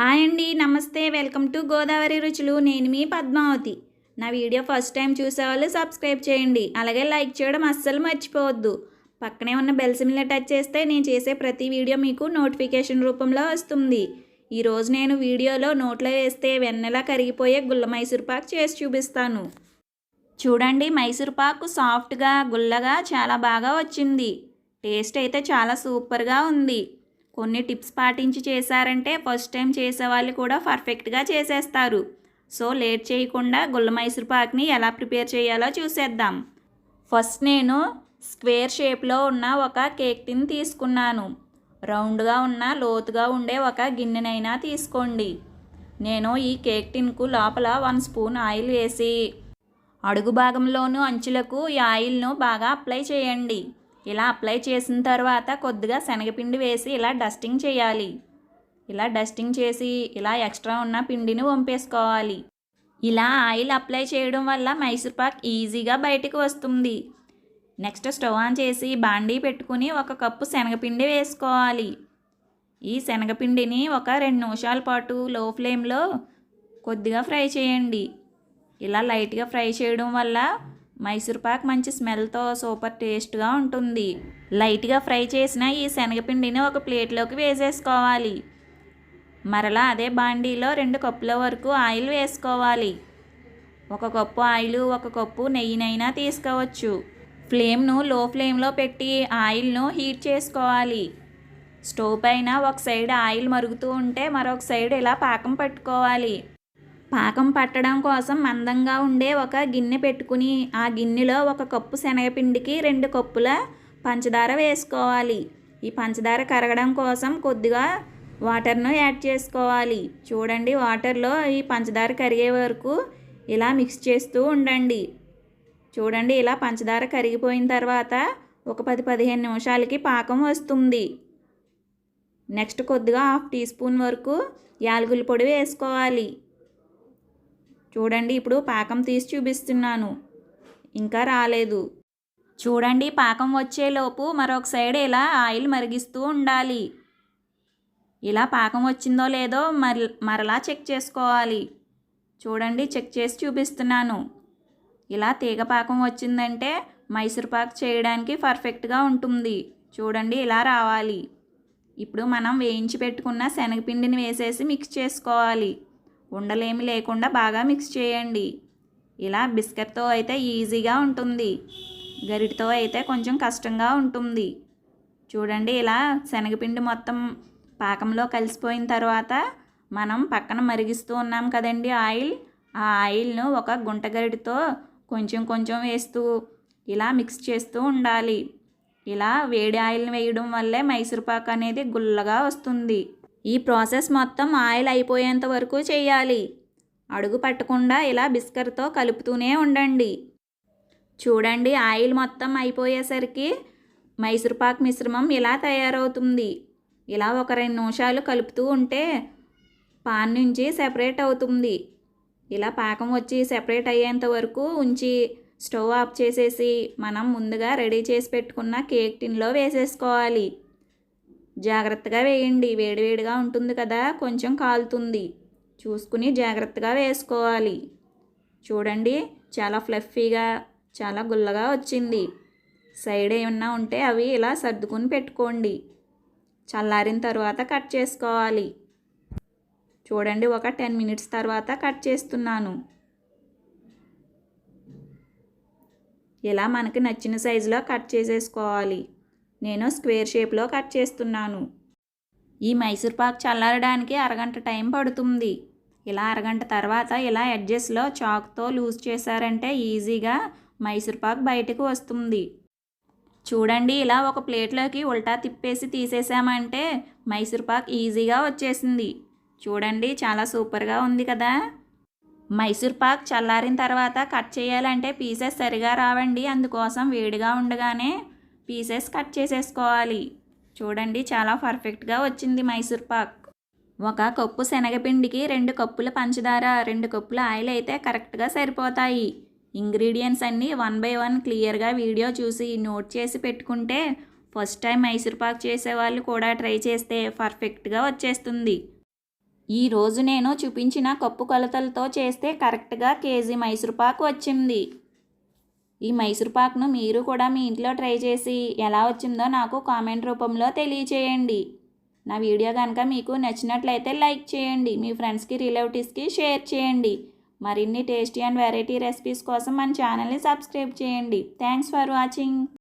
Hi అండి నమస్తే. Welcome to Godavari రుచులు. నేను మీ పద్మావతి. నా వీడియో ఫస్ట్ టైం చూసేవాళ్ళు సబ్స్క్రైబ్ చేయండి. అలాగే లైక్ చేయడం అస్సలు మర్చిపోవద్దు. పక్కనే ఉన్న బెల్ సిమ్లో టచ్ చేస్తే నేను చేసే ప్రతి వీడియో మీకు నోటిఫికేషన్ రూపంలో వస్తుంది. ఈరోజు నేను వీడియోలో నోట్లో వేస్తే వెన్నెలా కరిగిపోయే గుల్ల మైసూర్ పాక్ చేసి చూపిస్తాను. చూడండి మైసూర్ పాకు సాఫ్ట్గా గుల్లగా చాలా బాగా వచ్చింది. టేస్ట్ అయితే చాలా సూపర్గా ఉంది. కొన్ని టిప్స్ పాటించి చేశారంటే ఫస్ట్ టైం చేసే వాళ్ళు కూడా పర్ఫెక్ట్గా చేసేస్తారు. సో లేట్ చేయకుండా గుల్ల మైసూర్ పాక్ని ఎలా ప్రిపేర్ చేయాలో చూసేద్దాం. ఫస్ట్ నేను స్క్వేర్ షేప్లో ఉన్న ఒక కేక్ టిన్ తీసుకున్నాను. రౌండ్గా ఉన్న లోతుగా ఉండే ఒక గిన్నెనైనా తీసుకోండి. నేను ఈ కేక్ టిన్కు లోపల వన్ స్పూన్ ఆయిల్ వేసి అడుగు భాగంలోనూ అంచులకు ఈ ఆయిల్ను బాగా అప్లై చేయండి. ఇలా అప్లై చేసిన తర్వాత కొద్దిగా శనగపిండి వేసి ఇలా డస్టింగ్ చేయాలి. ఇలా డస్టింగ్ చేసి ఇలా ఎక్స్ట్రా ఉన్న పిండిని వంపేసుకోవాలి. ఇలా ఆయిల్ అప్లై చేయడం వల్ల మైసూర్ పాక్ ఈజీగా బయటికి వస్తుంది. నెక్స్ట్ స్టవ్ ఆన్ చేసి బాండీ పెట్టుకుని ఒక కప్పు శనగపిండి వేసుకోవాలి. ఈ శనగపిండిని ఒక రెండు నిమిషాల పాటు లో ఫ్లేమ్లో కొద్దిగా ఫ్రై చేయండి. ఇలా లైట్గా ఫ్రై చేయడం వల్ల మైసూర్ పాక్ మంచి స్మెల్తో సూపర్ టేస్ట్గా ఉంటుంది. లైట్గా ఫ్రై చేసిన ఈ శనగపిండిని ఒక ప్లేట్లోకి వేసేసుకోవాలి. మరలా అదే బాండీలో రెండు కప్పుల వరకు ఆయిల్ వేసుకోవాలి. ఒక కప్పు ఆయిల్ ఒక కప్పు నెయ్యినైనా తీసుకోవచ్చు. ఫ్లేమ్ను లో ఫ్లేమ్లో పెట్టి ఆయిల్ను హీట్ చేసుకోవాలి. స్టవ్ పైన ఒక సైడ్ ఆయిల్ మరుగుతూ ఉంటే మరొక సైడ్ ఇలా పాకం పట్టుకోవాలి. పాకం పట్టడం కోసం మందంగా ఉండే ఒక గిన్నె పెట్టుకుని ఆ గిన్నెలో ఒక కప్పు శనగపిండికి రెండు కప్పుల పంచదార వేసుకోవాలి. ఈ పంచదార కరగడం కోసం కొద్దిగా వాటర్ను యాడ్ చేసుకోవాలి. చూడండి వాటర్లో ఈ పంచదార కరిగే వరకు ఇలా మిక్స్ చేస్తూ ఉండండి. చూడండి ఇలా పంచదార కరిగిపోయిన తర్వాత ఒక పది పదిహేను నిమిషాలకి పాకం వస్తుంది. నెక్స్ట్ కొద్దిగా హాఫ్ టీ స్పూన్ వరకు యాలకుల పొడి వేసుకోవాలి. చూడండి ఇప్పుడు పాకం తీసి చూపిస్తున్నాను. ఇంకా రాలేదు. చూడండి పాకం వచ్చేలోపు మరొక సైడ్ ఇలా ఆయిల్ మరిగిస్తూ ఉండాలి. ఇలా పాకం వచ్చిందో లేదో మరి మరలా చెక్ చేసుకోవాలి. చూడండి చెక్ చేసి చూపిస్తున్నాను. ఇలా తీగ పాకం వచ్చిందంటే మైసూర్ పాక్ చేయడానికి పర్ఫెక్ట్గా ఉంటుంది. చూడండి ఇలా రావాలి. ఇప్పుడు మనం వేయించి పెట్టుకున్న శనగపిండిని వేసేసి మిక్స్ చేసుకోవాలి. ఉండలేమి లేకుండా బాగా మిక్స్ చేయండి. ఇలా బిస్కెట్తో అయితే ఈజీగా ఉంటుంది. గరిటితో అయితే కొంచెం కష్టంగా ఉంటుంది. చూడండి ఇలా శనగపిండి మొత్తం పాకంలో కలిసిపోయిన తర్వాత మనం పక్కన మరిగిస్తూ ఉన్నాం కదండి ఆయిల్. ఆ ఆయిల్ను ఒక గుంట గరిటితో కొంచెం కొంచెం వేస్తూ ఇలా మిక్స్ చేస్తూ ఉండాలి. ఇలా వేడి ఆయిల్ని వేయడం వల్లే మైసూర్పాక్ అనేది గుల్లగా వస్తుంది. ఈ ప్రాసెస్ మొత్తం ఆయిల్ అయిపోయేంత వరకు చేయాలి. అడుగు పట్టకుండా ఇలా బిస్కర్తో కలుపుతూనే ఉండండి. చూడండి ఆయిల్ మొత్తం అయిపోయేసరికి మైసూర్పాక్ మిశ్రమం ఇలా తయారవుతుంది. ఇలా ఒక రెండు నిమిషాలు కలుపుతూ ఉంటే పాన్ నుంచి సెపరేట్ అవుతుంది. ఇలా పాకం వచ్చి సెపరేట్ అయ్యేంత వరకు ఉంచి స్టవ్ ఆఫ్ చేసేసి మనం ముందుగా రెడీ చేసి పెట్టుకున్న కేక్ టిన్లో వేసేసుకోవాలి. జాగ్రత్తగా వేయండి. వేడివేడిగా ఉంటుంది కదా కొంచెం కాలుతుంది. చూసుకుని జాగ్రత్తగా వేసుకోవాలి. చూడండి చాలా ఫ్లఫీగా చాలా గుల్లగా వచ్చింది. సైడ్ ఏమన్నా ఉంటే అవి ఇలా సర్దుకుని పెట్టుకోండి. చల్లారిన తర్వాత కట్ చేసుకోవాలి. చూడండి ఒక టెన్ మినిట్స్ తర్వాత కట్ చేస్తున్నాను. ఇలా మనకి నచ్చిన సైజులో కట్ చేసేసుకోవాలి. నేను స్క్వేర్ షేప్లో కట్ చేస్తున్నాను. ఈ మైసూర్ పాక్ చల్లారడానికి అరగంట టైం పడుతుంది. ఇలా అరగంట తర్వాత ఇలా ఎడ్జెస్లో చాక్తో లూజ్ చేశారంటే ఈజీగా మైసూర్ పాక్ బయటకు వస్తుంది. చూడండి ఇలా ఒక ప్లేట్లోకి ఉల్టా తిప్పేసి తీసేసామంటే మైసూర్ పాక్ ఈజీగా వచ్చేసింది. చూడండి చాలా సూపర్గా ఉంది కదా! మైసూర్ పాక్ చల్లారిన తర్వాత కట్ చేయాలంటే పీసెస్ సరిగా రావండి. అందుకోసం వేడిగా ఉండగానే పీసెస్ కట్ చేసేసుకోవాలి. చూడండి చాలా పర్ఫెక్ట్గా వచ్చింది మైసూర్ పాక్. ఒక కప్పు శనగపిండికి రెండు కప్పుల పంచదార రెండు కప్పుల ఆయిల్ అయితే కరెక్ట్గా సరిపోతాయి. ఇంగ్రీడియంట్స్ అన్నీ వన్ బై వన్ క్లియర్గా వీడియో చూసి నోట్ చేసి పెట్టుకుంటే ఫస్ట్ టైం మైసూర్ పాక్ చేసే వాళ్ళు కూడా ట్రై చేస్తే పర్ఫెక్ట్గా వచ్చేస్తుంది. ఈరోజు నేను చూపించిన కప్పు కొలతలతో చేస్తే కరెక్ట్గా కేజీ మైసూర్ పాక్ వచ్చింది. ఈ మైసూర్పాకును మీరు కూడా మీ ఇంట్లో ట్రై చేసి ఎలా వచ్చిందో నాకు కామెంట్ రూపంలో తెలియచేయండి. నా వీడియో కనుక మీకు నచ్చినట్లయితే లైక్ చేయండి. మీ ఫ్రెండ్స్కి రిలేటివ్స్కి షేర్ చేయండి. మరిన్ని టేస్టీ అండ్ వెరైటీ రెసిపీస్ కోసం మన ఛానల్ని సబ్స్క్రైబ్ చేయండి. Thanks for watching.